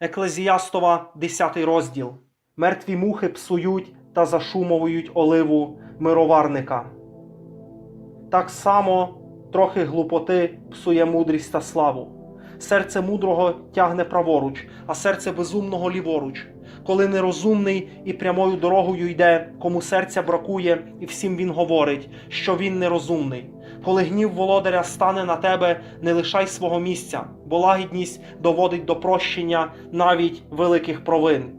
Еклезіастова, 10 розділ. Мертві мухи псують та зашумовують оливу мироварника. Так само трохи глупоти псує мудрість та славу. Серце мудрого тягне праворуч, а серце безумного ліворуч. Коли нерозумний і прямою дорогою йде, кому серця бракує, і всім він говорить, що він нерозумний. Коли гнів володаря стане на тебе, не лишай свого місця, бо лагідність доводить до прощення навіть великих провин.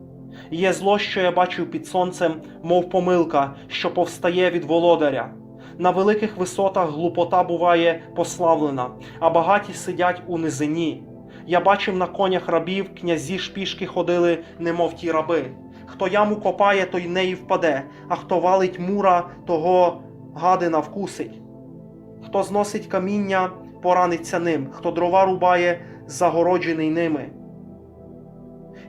Є зло, що я бачив під сонцем, мов помилка, що повстає від володаря. На великих висотах глупота буває пославлена, а багаті сидять у низині. Я бачив на конях рабів, князі ж пішки ходили, немов ті раби. Хто яму копає, той неї впаде, а хто валить мура, того гадина вкусить. Хто зносить каміння, пораниться ним, хто дрова рубає, загороджений ними.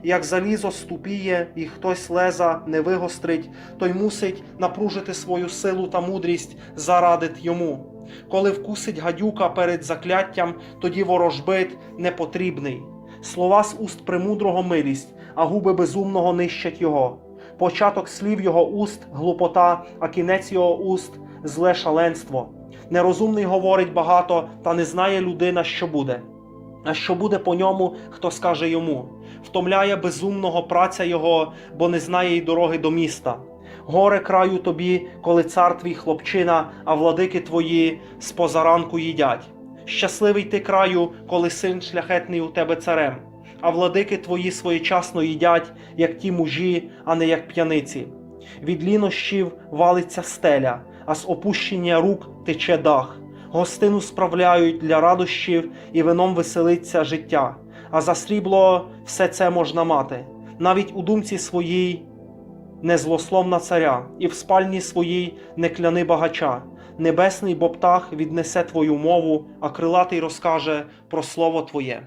Як залізо ступіє, і хтось леза не вигострить, той мусить напружити свою силу та мудрість зарадить йому. Коли вкусить гадюка перед закляттям, тоді ворожбит непотрібний. Слова з уст премудрого милість, а губи безумного нищать його. Початок слів його уст глупота, а кінець його уст зле шаленство. Нерозумний говорить багато, та не знає людина, що буде. А що буде по ньому, хто скаже йому? Втомляє безумного праця його, бо не знає й дороги до міста. Горе краю тобі, коли цар твій хлопчина, а владики твої з позаранку їдять. Щасливий ти краю, коли син шляхетний у тебе царем, а владики твої своєчасно їдять, як ті мужі, а не як п'яниці. Від лінощів валиться стеля, а з опущення рук тече дах. Гостину справляють для радощів і вином веселиться життя. А за срібло все це можна мати, навіть у думці своїй не злословна царя, і в спальні своїй не кляни багача. Небесний бо птах віднесе твою мову, а крилатий розкаже про слово твоє.